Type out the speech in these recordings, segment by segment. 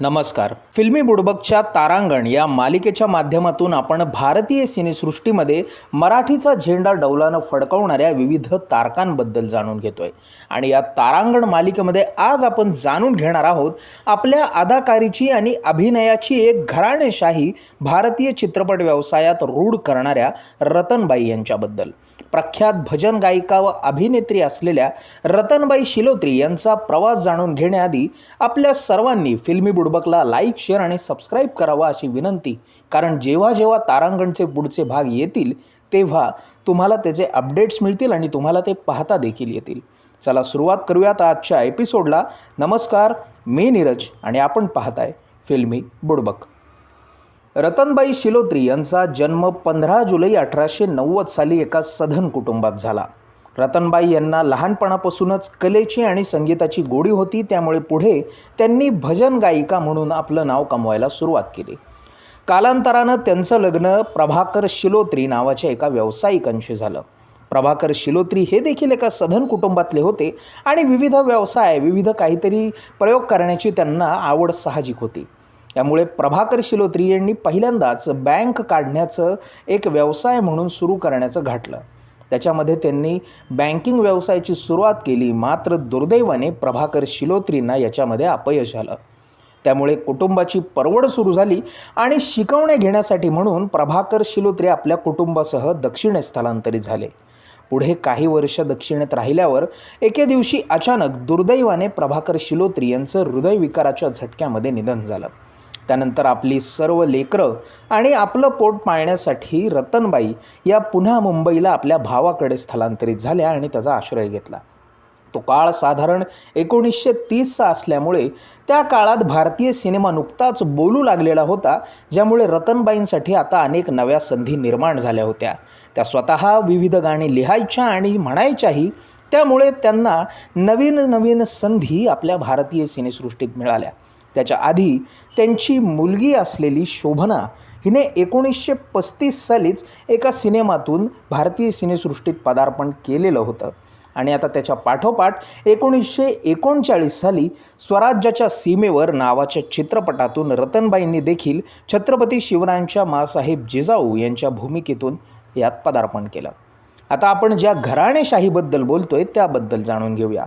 नमस्कार. फिल्मी बुडबकच्या तारांगण या मालिकेच्या माध्यमातून आपण भारतीय सिनेसृष्टीमध्ये मराठीचा झेंडा डौलानं फडकवणाऱ्या विविध तारकांबद्दल जाणून घेतोय. आणि या तारांगण मालिकेमध्ये आज आपण जाणून घेणार आहोत आपल्या अदाकारीची आणि अभिनयाची एक घराणेशाही भारतीय चित्रपट व्यवसायात रूढ करणाऱ्या रतनबाई यांच्याबद्दल. प्रख्यात भजन गायिका व अभिनेत्री असलेल्या रतनबाई शिलोत्री यांचा प्रवास जाणून घेण्याआधी आपल्या सर्वांनी फिल्मी बुडबकला लाईक शेअर आणि सबस्क्राईब करावा अशी विनंती. कारण जेव्हा जेव्हा तारांगणचे पुढचे भाग येतील तेव्हा तुम्हाला त्याचे अपडेट्स मिळतील आणि तुम्हाला ते पाहता देखील येतील. चला सुरुवात करूयात आजच्या एपिसोडला. नमस्कार मी नीरज आणि आपण पाहताय फिल्मी बुडबक. रतनबाई शिलोत्री यांचा जन्म पंधरा जुलै अठराशे नव्वद साली एका सधन कुटुंबात झाला. रतनबाई यांना लहानपणापासूनच कलेची आणि संगीताची गोडी होती त्यामुळे पुढे त्यांनी भजन गायिका म्हणून आपलं नाव कमवायला सुरुवात केली. कालांतरानं त्यांचं लग्न प्रभाकर शिलोत्री नावाच्या एका व्यावसायिकांशी झालं. प्रभाकर शिलोत्री हे देखील एका सधन कुटुंबातले होते आणि विविध व्यवसाय विविध काहीतरी प्रयोग करण्याची त्यांना आवड साहजिक होती. त्यामुळे प्रभाकर शिलोत्री यांनी पहिल्यांदाच बँक काढण्याचं एक व्यवसाय म्हणून सुरू करण्याचं घाटलं त्याच्यामध्ये त्यांनी बँकिंग व्यवसायाची सुरुवात केली मात्र दुर्दैवाने प्रभाकर शिलोत्रींना याच्यामध्ये अपयश आलं. त्यामुळे कुटुंबाची परवड सुरू झाली आणि शिकवणे घेण्यासाठी म्हणून प्रभाकर शिलोत्रे आपल्या कुटुंबासह दक्षिणेत स्थलांतरित झाले. पुढे काही वर्ष दक्षिणेत राहिल्यावर एके दिवशी अचानक दुर्दैवाने प्रभाकर शिलोत्री यांचं हृदयविकाराच्या झटक्यामध्ये निधन झालं. त्यानंतर आपली सर्व लेकरं आणि आपलं पोट पाळण्यासाठी रतनबाई या पुन्हा मुंबईला आपल्या भावाकडे स्थलांतरित झाल्या आणि त्याचा आश्रय घेतला. तो काळ साधारण एकोणीसशे तीसचा असल्यामुळे त्या काळात भारतीय सिनेमा नुकताच बोलू लागलेला होता ज्यामुळे रतनबाईंसाठी आता अनेक नव्या संधी निर्माण झाल्या होत्या. त्या स्वतः विविध गाणी लिहायच्या आणि म्हणायच्याही त्यामुळे त्यांना नवीन नवीन संधी आपल्या भारतीय सिनेसृष्टीत मिळाल्या. त्याच्या आधी त्यांची मुलगी असलेली शोभना हिने एकोणीसशे पस्तीस सालीच एका सिनेमातून भारतीय सिनेसृष्टीत पदार्पण केलेलं होतं. आणि आता त्याच्या पाठोपाठ एकोणीसशे एकोणचाळीस साली स्वराज्याच्या सीमेवर नावाच्या चित्रपटातून रतनबाईंनी देखील छत्रपती शिवरायांच्या मासाहेब जिजाऊ यांच्या भूमिकेतून यात पदार्पण केलं. आता आपण ज्या घराणेशाहीबद्दल बोलतोय त्याबद्दल जाणून घेऊया.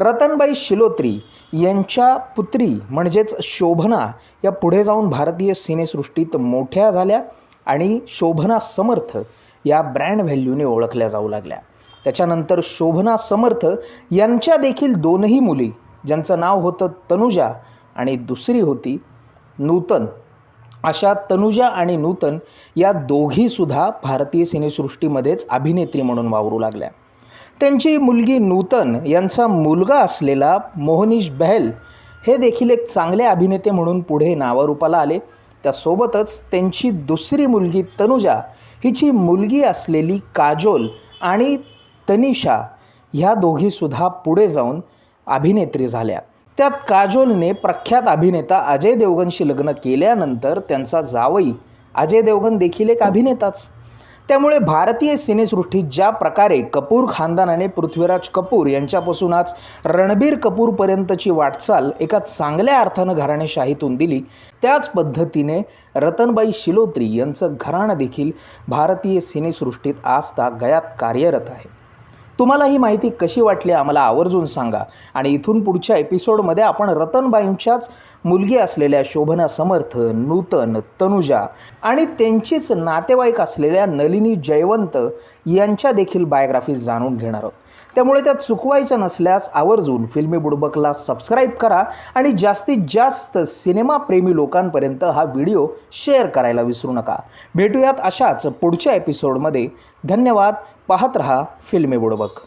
रतनबाई शिलोत्री यांच्या पुत्री म्हणजेच शोभना या पुढे जाऊन भारतीय सिनेसृष्टीत मोठ्या झाल्या आणि शोभना समर्थ या ब्रँड व्हॅल्यूने ओळखल्या जाऊ लागल्या. त्याच्यानंतर शोभना समर्थ यांच्या देखील दोनही मुली ज्यांचं नाव होतं तनुजा आणि दुसरी होती नूतन. अशा तनुजा आणि नूतन या दोघीसुद्धा भारतीय सिनेसृष्टीमध्येच अभिनेत्री म्हणून वावरू लागल्या. त्यांची मुलगी नूतन यांचा मुलगा असलेला मोहनीश बहल हे देखील एक चांगले अभिनेते म्हणून पुढे नावारूपाला आले. त्यासोबतच त्यांची दुसरी मुलगी तनुजा हिची मुलगी असलेली काजोल आणि तनिषा ह्या दोघीसुद्धा पुढे जाऊन अभिनेत्री झाल्या. त्यात काजोलने प्रख्यात अभिनेता अजय देवगनशी लग्न केल्यानंतर त्यांचा जावई अजय देवगन देखील एक अभिनेताच. त्यामुळे भारतीय सिनेसृष्टीत ज्या प्रकारे कपूर खानदानाने पृथ्वीराज कपूर यांच्यापासून आज रणबीर कपूरपर्यंतची वाटचाल एका चांगल्या अर्थानं घराणेशाहीतून दिली त्याच पद्धतीने रतनबाई शिलोत्री यांचं घराणं देखील भारतीय सिनेसृष्टीत आजता गयात कार्यरत आहे. तुम्हाला ही माहिती कशी वाटली आम्हाला आवर्जून सांगा. आणि इथून पुढच्या एपिसोडमध्ये आपण रतनबाईंच्याच मुलगी असलेल्या शोभना समर्थ नूतन तनुजा आणि त्यांचीच नातेवाईक असलेल्या नलिनी जयवंत यांच्या देखील बायोग्राफीज जाणून घेणार आहोत. त्यामुळे त्या चुकवायच्या नसल्यास आवर्जून फिल्मी बुडबकला सबस्क्राईब करा आणि जास्तीत जास्त सिनेमाप्रेमी लोकांपर्यंत हा व्हिडिओ शेअर करायला विसरू नका. भेटूयात अशाच पुढच्या एपिसोडमध्ये. धन्यवाद. पाहत रहा फिल्मी बुडबक.